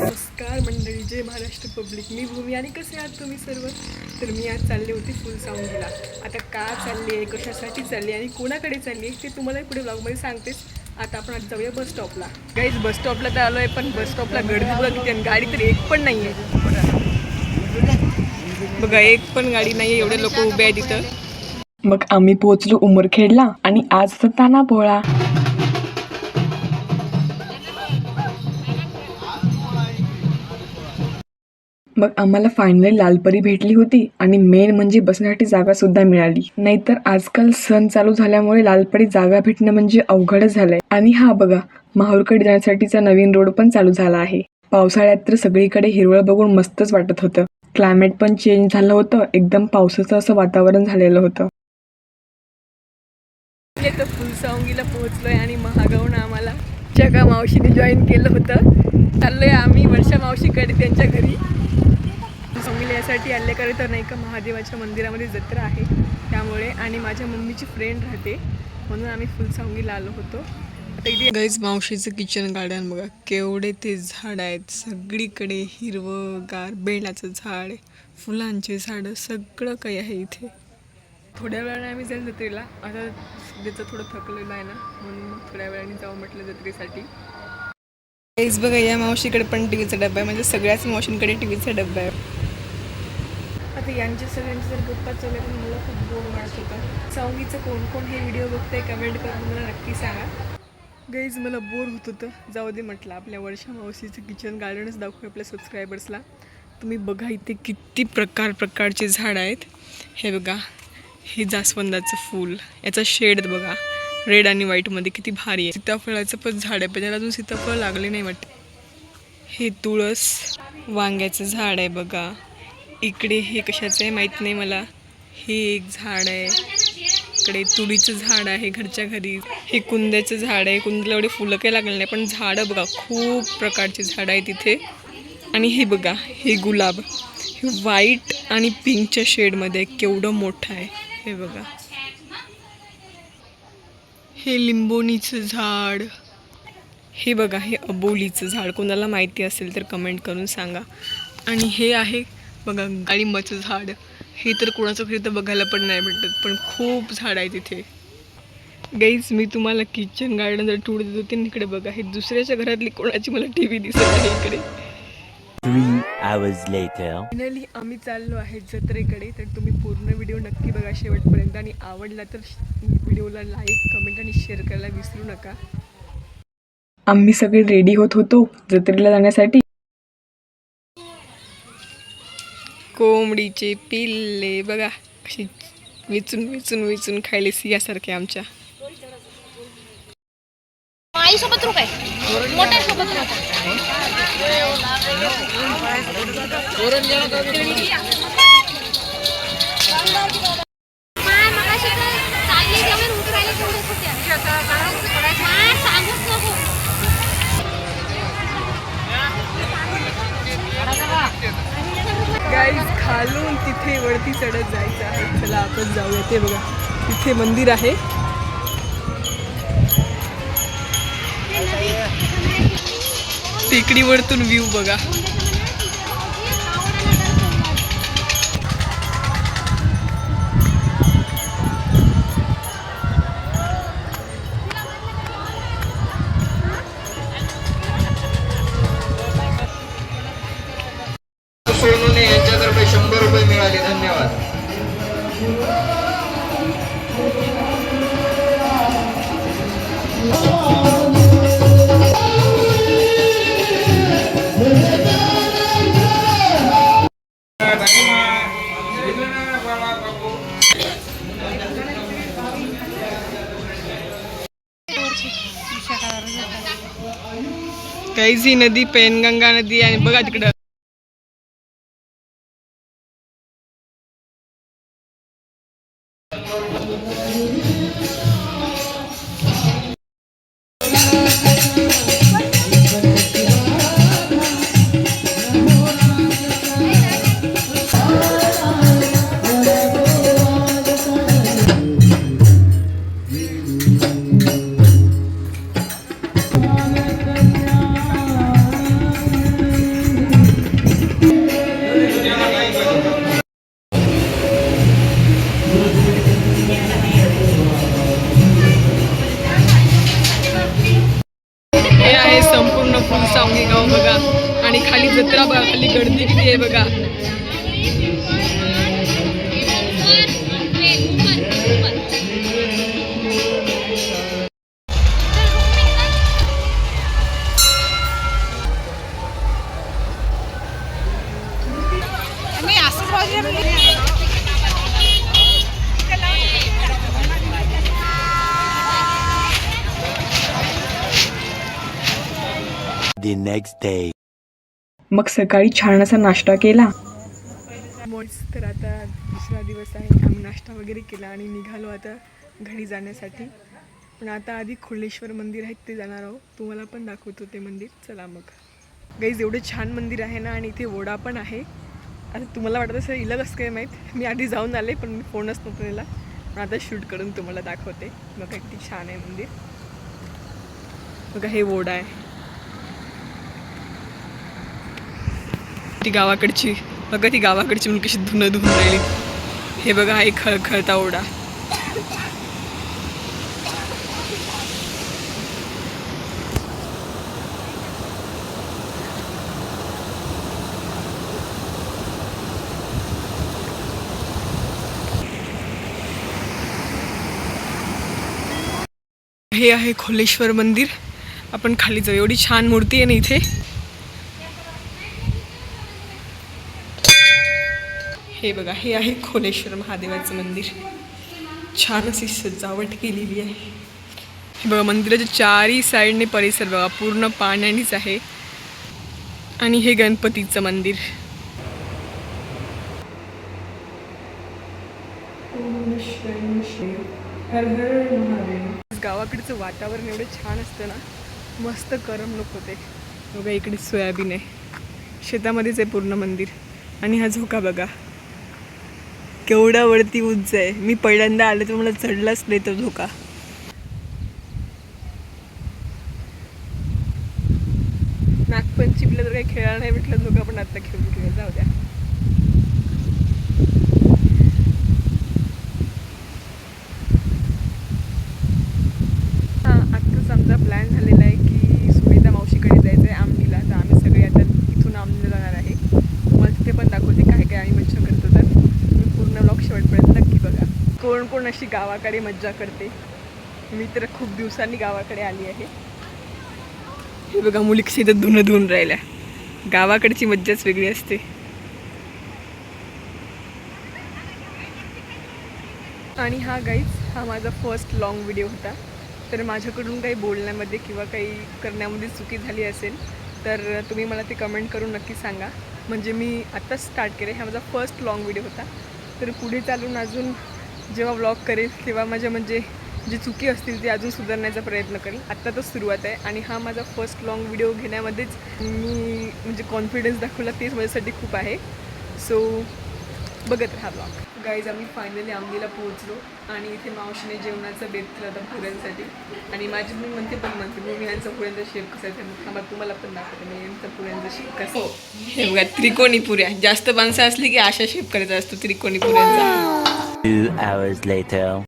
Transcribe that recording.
नमस्कार मंडळी जय महाराष्ट्र पब्लिक. मी भूमी आणि कसे आहात तुम्ही सर्व? तर मी आज चालले होते फुलसावंगीला आता का चालली आहे कशासाठी चालली आहे आणि कोणाकडे चालली आहे ते तुम्हाला पुढे ब्लॉगमध्ये सांगतेच. आता आपण आज जाऊया बस स्टॉपला गाईज बस स्टॉपला तर आलो आहे पण बस स्टॉपला गर्दी बघा किती आणि गाडी तर एक पण नाही आहे बघा एक पण गाडी नाही आहे एवढे लोक उभे आहेत तिथं मग आम्ही पोहोचलो उमरखेडला आणि आज ताना पोळा मग आम्हाला फायनली लालपरी भेटली होती आणि मेन म्हणजे बसण्यासाठी जागा सुद्धा मिळाली. नाहीतर आजकाल सण चालू झाल्यामुळे लालपरी जागा भेटणं म्हणजे अवघडच झालंय. आणि हा बघा माहूरकडे जाण्यासाठीचा नवीन रोड पण चालू झाला आहे. पावसाळ्यात तर सगळीकडे हिरवळ बघून मस्तच वाटत होतं. क्लायमेट पण चेंज झालं होतं. एकदम पावसाचं असं वातावरण झालेलं होतं. तर फुलसावंगीला पोहोचलोय आणि महागावून आम्हाला. जगा मावशीने जॉईन केलं होतं. चाललोय आम्ही वर्षा मावशीकडे त्यांच्या घरी. फुलसावंगीला यासाठी आल्याकडे तर नाही का महादेवाच्या मंदिरामध्ये जत्रा आहे त्यामुळे आणि माझ्या मम्मीची फ्रेंड राहते म्हणून आम्ही फुलसावंगीला आलो होतो. आता इथे गाईज मावशीचं किचन गार्डन बघा. केवढे ते झाड आहेत. सगळीकडे हिरवं गार बेलाचं झाड फुलांचे झाडं सगळं काही आहे इथे. थोड्या वेळाने आम्ही जाईल जत्रेला. आता सध्याचं थोडं थकलेलं आहे ना म्हणून मग थोड्या वेळाने जाऊ म्हटलं जत्रेसाठी. हेच बघा या मावशीकडे पण टी व्हीचा डब्बा आहे. म्हणजे सगळ्याच मावशींकडे टी व्हीचा डब्बा आहे. आता यांच्या सगळ्यांचे जर गप्पा चालले पण मला खूप बोर वाटत होतं. सावंगीचं कोण कोण हे व्हिडिओ बघतंय कमेंट करून मला नक्की सांगा. गाईज मला बोर होत होतं. जाऊ दे म्हटलं आपल्या वर्षा मावशीचं किचन गार्डनच दाखवू आपल्या सबस्क्रायबर्सला तुम्ही बघा इथे किती प्रकार प्रकारचे झाड आहेत. हे बघा. हे जास्वंदाचं फूल. याचा शेड बघा. रेड आणि व्हाईटमध्ये किती भारी आहे. सीताफळाचं पण झाड आहे पण त्याला अजून सीताफळ लागले नाही वाटते. हे तुळस वांग्याचं झाड आहे बघा. इकडे हे कशाचं आहे माहीत नाही मला. हे एक झाड आहे. इकडे तुरीचं झाड आहे घरच्या घरी. हे कुंद्याचं झाड आहे. कुंदला एवढे फुलं काही लागले नाही पण झाडं बघा. खूप प्रकारचे झाडं आहे तिथे आणि हे बघा हे गुलाब. हे व्हाईट आणि पिंकच्या शेडमध्ये केवढं मोठं आहे. हे बघा. हे लिंबोणीचं झाड. हे बघा हे अबोलीचं झाड. कोणाला माहिती असेल तर कमेंट करून सांगा. आणि हे आहे बघा डाळिंबाचं झाड. हे तर कोणाचं घरी तर बघायला पण नाही भेटत पण खूप झाड आहे तिथे. गाईज मी तुम्हाला किचन गार्डन जर टूर देत होते इकडे बघा हे दुसऱ्याच्या घरातली कोणाची मला टी व्ही दिसत आहे इकडे. Hours later. फायनली आम्ही चाललो आहे जत्रेकडे. तर तुम्ही पूर्ण व्हिडिओ नक्की बघा शेवटपर्यंत. आणि आवडला तर व्हिडिओला लाईक कमेंट आणि शेअर करायला विसरू नका. आम्ही सगळे रेडी होत होतो जत्रेला जाण्यासाठी. कोंबडीचे पिल्ले बघा कशी विचून विचून विचून खायले सियासारखे आमच्या. आईसोबत रुक आहे सोबत रुक सांगूच नको गाईज खालून तिथे वरती चढत जायचं आहे. चला आपण जाऊया. ते बघा तिथे मंदिर आहे. टेकडीवरतून व्ह्यू बघा. काहीच ही नदी पेनगंगा नदी आणि बघा तिकडं. The next day. मग सकाळी छान असा नाश्ता केला. मस्त तर आता दुसरा दिवस आहे. आम्ही नाश्ता वगैरे केला आणि निघालो आता घरी जाण्यासाठी. पण आता आधी खुलेश्वर मंदिर आहे ते जाणार आहोत. तुम्हाला पण दाखवतो ते मंदिर. चला मग. गाईज एवढं छान मंदिर आहे ना आणि इथे ओढा पण आहे. आता तुम्हाला वाटत असेल इला कसं काय माहीत? मी आधी जाऊन आले पण मी फोनच नव्हतं नेला पण आता शूट करून तुम्हाला दाखवते. बघा किती छान आहे मंदिर. बघा हे ओढा आहे. ती गावाकडची. बघा ती गावाकडची म्हणून कशी धुणं धुवून राहिली. हे बघा हा एक खळखळता ओढा. हे आहे खोलेश्वर मंदिर. आपण खाली जाऊ. एवढी छान मूर्ती आहे ना इथे. हे बघा हे आहे खोलेश्वर महादेवाचं मंदिर. छान अशी सजावट केलेली आहे. हे बघा मंदिराच्या चारही साईडने परिसर बघा पूर्ण पाण्यानेच आहे. आणि हे गणपतीचं मंदिर. गावाकडचं वातावरण एवढं छान असतं ना मस्त करमणूक होते. बघा इकडे सोयाबीन आहे. शेतामध्येच आहे पूर्ण मंदिर. आणि हा झोका बघा. केवढा वरती उंच आहे. मी पहिल्यांदा आले तर मला चढलाच नाही तो धोका. नागपंचमीला तर काही खेळायला नाही भेटलं धोका पण आता खेळून घेऊया. जाऊ द्या हां आत्ताच आमचा प्लॅन झालेला आहे की सुनीता मावशीकडे जायचं आहे आमनीला तर आम्ही सगळे आता इथून आमनीला जाणार आहे तुम्हाला तिथे पण दाखवते काय काय आम्ही मज्जा करतो तर तुम्ही पूर्ण ब्लॉग शेवटपर्यंत नक्की बघा कोण अशी गावाकडे मज्जा करते? मी तर खूप दिवसांनी गावाकडे आली आहे. हे बघा मुली कशी इथं धुणं धुवून राहिल्या. गावाकडची मज्जाच वेगळी असते. आणि हा गाईज हा माझा फर्स्ट लाँग व्हिडिओ होता. तर माझ्याकडून काही बोलण्यामध्ये किंवा काही करण्यामध्ये चुकी झाली असेल तर तुम्ही मला ते कमेंट करून नक्की सांगा. म्हणजे मी आत्ताच स्टार्ट केले हा माझा फर्स्ट लाँग व्हिडिओ होता. तर पुढे चालून अजून जेव्हा व्लॉग करेल तेव्हा माझ्या म्हणजे जे चुकी असतील ते अजून सुधारण्याचा प्रयत्न करेल. आत्ता तर सुरुवात आहे आणि हा माझा फर्स्ट लाँग व्हिडिओ घेण्यामध्येच मी म्हणजे कॉन्फिडन्स दाखवला तेच माझ्यासाठी खूप आहे. सो बघत राहा ब्लॉग गाईज आम्ही फायनली आमलीला पोहोचलो आणि इथे मावशीने जेवणाचं बेत केलं होतं पुऱ्यांसाठी आणि माझी मी म्हणते पण म्हणते मग मी यांचा पुऱ्यांचा शेप कसा आहे? थांबा तुम्हाला पण दाखवते. मी यांचा पुऱ्यांचा शेप कसा आहे. हे. बघा त्रिकोणी पुऱ्या. जास्त माणसं असली की अशा शेप करायचा असतो त्रिकोणी पुऱ्यांचा. Two hours later.